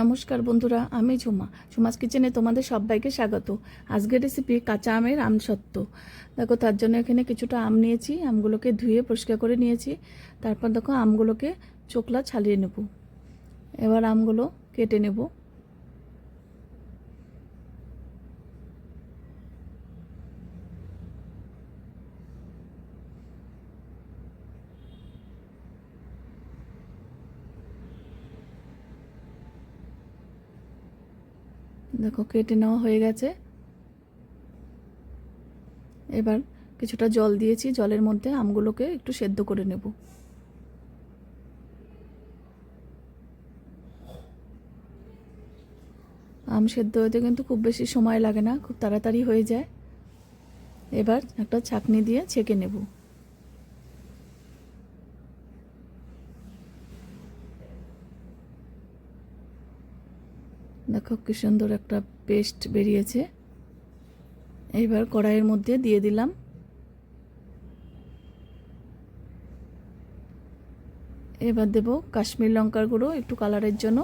নমস্কার বন্ধুরা, আমি ঝুমা। ঝুমাস কিচেনে তোমাদের সবাইকে স্বাগত। আজকের রেসিপি কাঁচা আমের আমসত্ত্ব দেখো, তার জন্য এখানে কিছুটা আম নিয়েছি, আমগুলোকে ধুয়ে পরিষ্কার করে নিয়েছি। তারপর দেখো, আমগুলোকে চোখলা ছালিয়ে নেব। এবার আমগুলো কেটে নেব। দেখো, কেটে নেওয়া হয়ে গেছে। এবার কিছুটা জল দিয়েছি, জলের মধ্যে আমগুলোকে একটু সেদ্ধ করে নেব। আম সেদ্ধ হতে কিন্তু খুব বেশি সময় লাগে না, খুব তাড়াতাড়ি হয়ে যায়। এবার একটা ছাকনি দিয়ে ছেঁকে নেব। দেখো কি সুন্দর একটা পেস্ট বেরিয়েছে। এইবার কড়াইয়ের মধ্যে দিয়ে দিলাম। এবার দেব কাশ্মীর লঙ্কার গুঁড়ো একটু কালারের জন্য।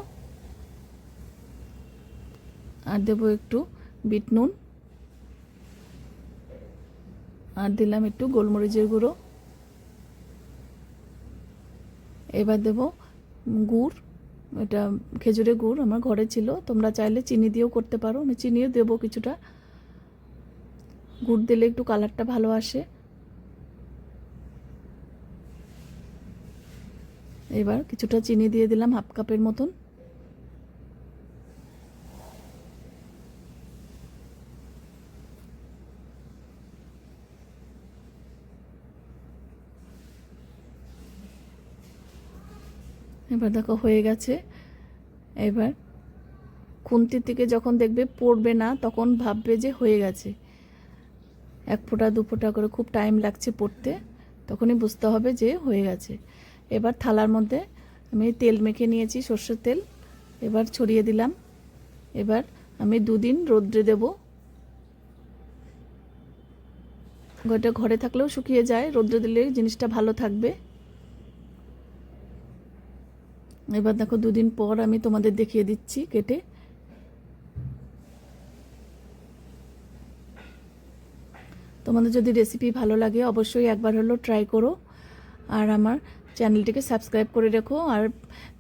আর দেব একটু বিট নুন। আর দিলাম একটু গোলমরিচের গুঁড়ো। এবার দেব গুড়। এটা খেজুরের গুড় আমার ঘরে ছিল, তোমরা চাইলে চিনি দিয়েও করতে পারো, আমি চিনিও দেবো কিছুটা। গুড় দিলে একটু কালারটা ভালো আসে। এবার কিছুটা চিনি দিয়ে দিলাম হাফ কাপের মতন। এবার দেখো হয়ে গেছে। এবার খুন্তির থেকে যখন দেখবে পড়বে না, তখন ভাববে যে হয়ে গেছে। এক ফোঁটা, দু ফোঁটা করে খুব টাইম লাগছে পড়তে, তখনই বুঝতে হবে যে হয়ে গেছে। এবার থালার মধ্যে আমি তেল মেখে নিয়েছি, সর্ষের তেল। এবার ছড়িয়ে দিলাম। এবার আমি দুদিন রোদ্রে দেব। ঘরটা ঘরে থাকলেও শুকিয়ে যায়, রোদ্রে দিলে জিনিসটা ভালো থাকবে। এবার দেখো দুদিন পর আমি তোমাদের দেখিয়ে দিচ্ছি কেটে। তোমাদের যদি রেসিপি ভালো লাগে অবশ্যই একবার হলো ট্রাই করো। আর আমার চ্যানেলটিকে সাবস্ক্রাইব করে রেখো আর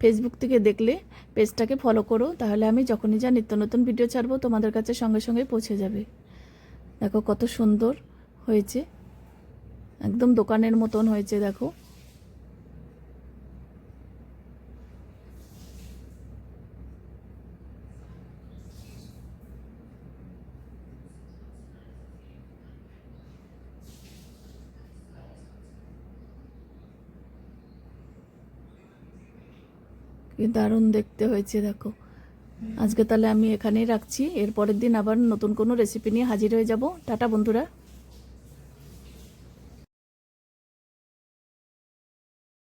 ফেসবুক থেকে দেখলে পেজটাকে ফলো করো। তাহলে আমি যখনই যা নিত্য নতুন ভিডিও ছাড়বো তোমাদের কাছে সঙ্গে সঙ্গে পৌঁছে যাবে। দেখো কত সুন্দর হয়েছে। একদম দোকানের মতন হয়েছে, দেখো। দারুণ দেখতে হয়েছে, দেখো। আজকে তাহলে আমি এখানেই রাখছি। এর পরের দিন আবার নতুন কোনো রেসিপি নিয়ে হাজির হয়ে যাব। টাটা বন্ধুরা।